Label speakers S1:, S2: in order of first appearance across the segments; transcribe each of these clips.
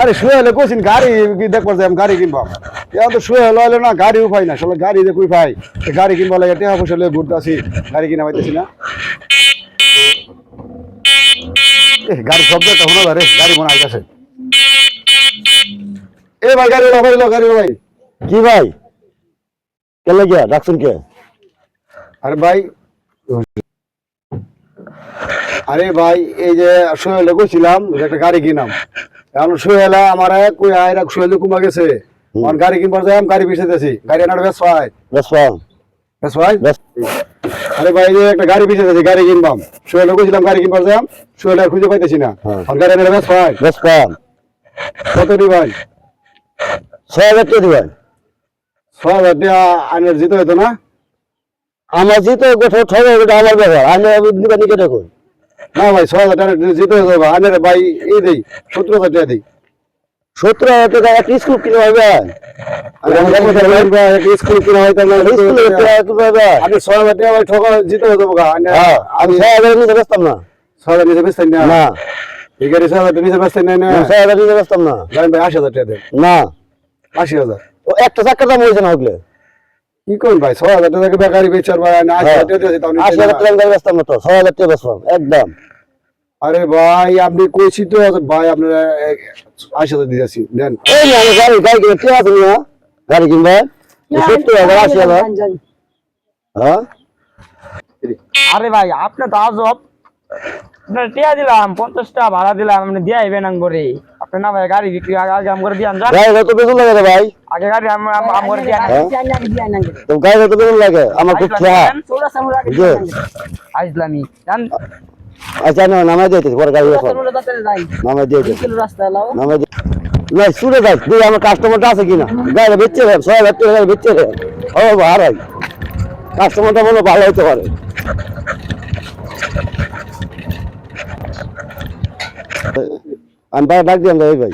S1: আরে শুয়ে হলে কোচিন গাড়ি কি দেখবার যে আমি গাড়ি কিনবো? এখন তো শুয়ে হলে হলো না, গাড়ি উপায় না আসলে গাড়ি যে কুই পাই? গাড়ি কিনবো লাগে, টেহা পয়সা লয়ে ঘুরতে আসি, গাড়ি কিনা পাইতেছি না। গাড়ি শব্দ একটা শোনা রে, গাড়ি মনে আসতেছে এ ভাই, গাড়ি লো গাড়ি ভাই।
S2: কি ভাই? কেন গিয়া? ডাকছেন কে?
S1: আরে ভাই আরে ভাই এই যে সোহেলে কইছিলাম একটা গাড়ি কিনাম। এখন সোহেলা আমার কই আয়রা সোহেলে কুমা গেছে। আমার গাড়ি কিনবার যাই আমি গাড়ি পিছাইতেছি। গাড়ি আনার বেশ ভাই
S2: বেশ পাম
S1: বেশ ভাই আরে ভাই যে একটা গাড়ি পিছাইতেছি গাড়ি কিনবাম। সোহেলে কইছিলাম গাড়ি কিনবার যাই সোহেলে আর খুঁজে পাইতেছি না।
S2: হ্যাঁ।
S1: আমার গাড়ি আনার বেশ ভাই
S2: বেশ পাম
S1: কত দি ভাই?
S2: ছয় হাজার টাকা দিবেন
S1: ছয় হাজার টাকা আনের জিতে হইতো না?
S2: আমার ঠগে ওটা আমার ব্যাপার। আমি নিকে
S1: না ভাই ছয় হাজার টাকা জিতে হইতো ভাই এই দেই সত্তর হাজার টাকা দিই।
S2: সত্তর হাজার টাকা একটা স্কুল কিনে
S1: আমি একটা স্কুল কিনা
S2: পাবেন
S1: আমি ছয় হাজার টাকা ঠকা জিতে
S2: হ্যাঁ আমি ছয় হাজার নিতে ব্যস্তাম না।
S1: ছয় হাজার নিচে বেচতেন না?
S2: না।
S1: এই গাড়ি ছয় হাজার নিচে বেচতেন না?
S2: ছয় হাজার নিতে ব্যস্তাম না।
S1: ভাই আশি হাজার টাকা দেন।
S2: না।
S1: আশি হাজার।
S2: ও একটা চাক্কার দাম হয়েছে না হলে
S1: কি করুন ভাই? ছয় হাজার টাকা বেকারি বেচার ভাই না আশি হাজার টাকা দিয়েছি তাও
S2: আশি
S1: নিতে
S2: হাজার
S1: না।
S2: টাকা আমি ব্যস্তাম না তো ছয় হাজার টাকা ব্যস্তাম একদম।
S1: আরে ভাই আপনি কইছি তো ভাই আপনারা আশি হাজার দিয়েছি দেন।
S2: এই আমি গাড়ি গাড়ি কিনে কে আছে না গাড়ি কিনবে? সত্তর হাজার আশি হাজার। হ্যাঁ?
S3: আরে ভাই আপনি তো আজব। আপনার টিয়া দিলাম পঞ্চাশ টাকা ভাড়া দিলাম আপনি দিয়ে আইবেন আপনি না ভাই গাড়ি বিক্রি আগে আম করে দিয়ে আন যান।
S2: গাড়ি কত বেতন লাগে ভাই?
S3: আগে গাড়ি আম আম- আম করে দিয়ে আন
S2: হ্যাঁ তো গাড়ি কত বেতন লাগে? আমার খুব
S3: জান
S2: আচ্ছা না নামাই পরে গাড়ি নামাই নামাই দিয়ে না শুনে যাই তুই আমার কাস্টমারটা আছে কিনা? গাড়ি বেচছে রে হাজার টাকা গাড়ি বেচছে রে। ও ভাড়াই কাস্টমারটা মনে ভালো হতে পারে। আমি ভাই ডাক দিলাম ভাই ভাই।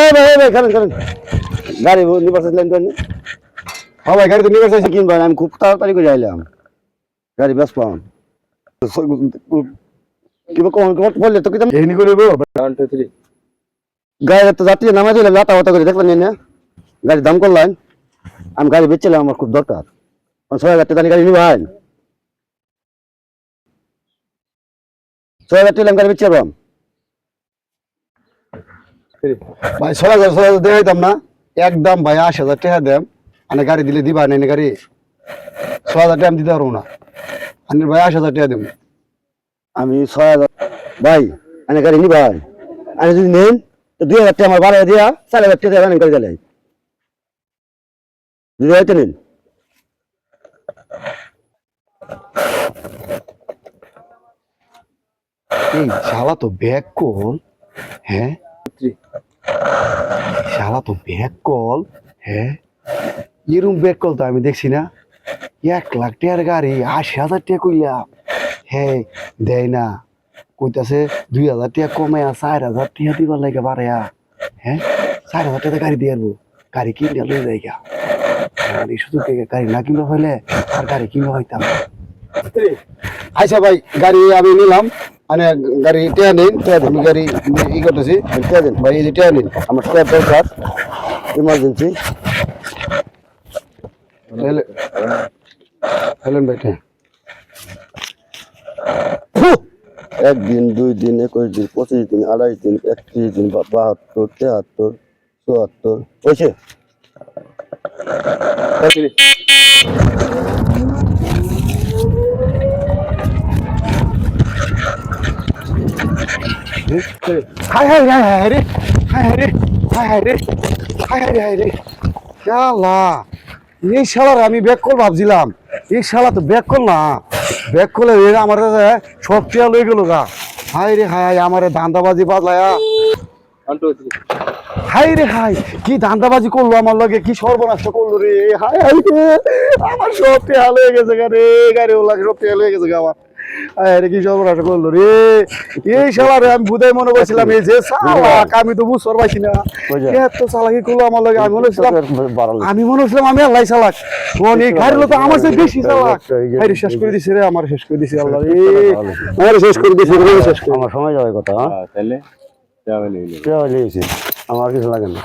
S2: এই ভাই এই ভাই খালেন খালেন গাড়ি নিবাস লাইন করেন
S1: হ্যাঁ ভাই গাড়ি তো নিয়ে
S2: বেশি কিনবেন আমি খুব তাড়াতাড়ি করে আইলাম। গাড়ি বেশ পাম কিবা কম কম বললে তো কিতাম।
S1: এমনি করে বো
S2: গাড়ি তো যাত্রী নামাই দিলে লাতা হতা করে দেখলেন না গাড়ি দাম করলেন। আমি গাড়ি বেচছিলাম আমার খুব দরকার। ছয় হাজার টাকা গাড়ি নিবেন ছয় হাজার টাকা আমি গাড়ি বেচছিলাম
S1: ভাই ছয় হাজার ছয় হাজার দেখাইতাম না? একদম ভাই আশি হাজার টাকা দেম। মানে গাড়ি দিলে দিবা নাই গাড়ি ছয় হাজার টাকা আমি দিতে পারব না। আমি ভাই আশি হাজার টাকা দেবো
S2: আমি ছয় হাজার ভাই আমি গাড়ি নিবেন আমি যদি নেন তো দুই হাজার টাকা আমার বারো দিয়া চার হাজার টাকা দেবেন গাড়ি দিলে দুই হাজার নিন।
S1: এই শালা তো ব্যাগ কল হ্যাঁ? শালা তো ব্যাগ কল হ্যাঁ? এরম ব্যাগ কল তো আমি দেখছি না। এক লাখ টাকার গাড়ি আশি হাজার টাকা কইলাম হ্যাঁ দেয় না। কইতাছে দুই হাজার টাকা কমে চার হাজার টাকা দিবার লাগে বাড়ায়া। হ্যাঁ? চার হাজার টাকা গাড়ি দিয়ে আসব গাড়ি কিনে লয়ে যায় গা গাড়ি শুধু গাড়ি না কিনতে হইলে আর গাড়ি কিনতে হইতাম আচ্ছা ভাই গাড়ি আমি নিলাম। মানে গাড়ি টেয়া নিন আমি গাড়ি ই করতেছি
S2: টাকা দিন
S1: ভাই এই যে টেয়া নিন
S2: আমার টাকা দরকার ইমার্জেন্সি
S1: হেলেন ভাই টেয়া।
S2: একদিন দুই দিন একুশ দিন পঁচিশ দিন আড়াইশ দিন একত্রিশ দিন বাহাত্তর তেহাত্তর চুয়াত্তর হয়েছে?
S1: হাই হাই হাই হাই রে হাই রে হাই হাই রে রে। আল্লাহ, এই শালার আমি ব্যাক কল ভাবছিলাম। এই শালা তো ব্যাক কল না। ব্যাক এরা আমার সব টিয়া লই গেল গা। হাই রে হাই আমার দান্দাবাজি বাজলায়া। হাই রে হাই কি দান্দাবাজি করল আমার লগে, কি সর্বনাশ করল রে। হাই হাই আমার সব টিয়া লয়ে গেছে গা রে, গাড়ি ওলা সব টিয়া লয়ে গেছে গা আমার। আরে কি সর্বনাশ করল রে? এই শালারে আমি বুধাই মনে করছিলাম এই যে চালাক আমি তো বুঝতে পারছি না। এত চালাকি করল আমার লাগে? আমি মনে আমি মনে করছিলাম আমি আল্লাহ চালাক মন এই খাইলো তো আমার চেয়ে বেশি চালাক আরে শেষ করে দিছে রে আমার শেষ করে দিছে আল্লাহ রে। আমার শেষ করে দিছে শেষ করে
S2: আমার সময় কথা হ্যাঁ?
S4: তাহলে।
S2: হয়েছে আমার কিছু লাগে না।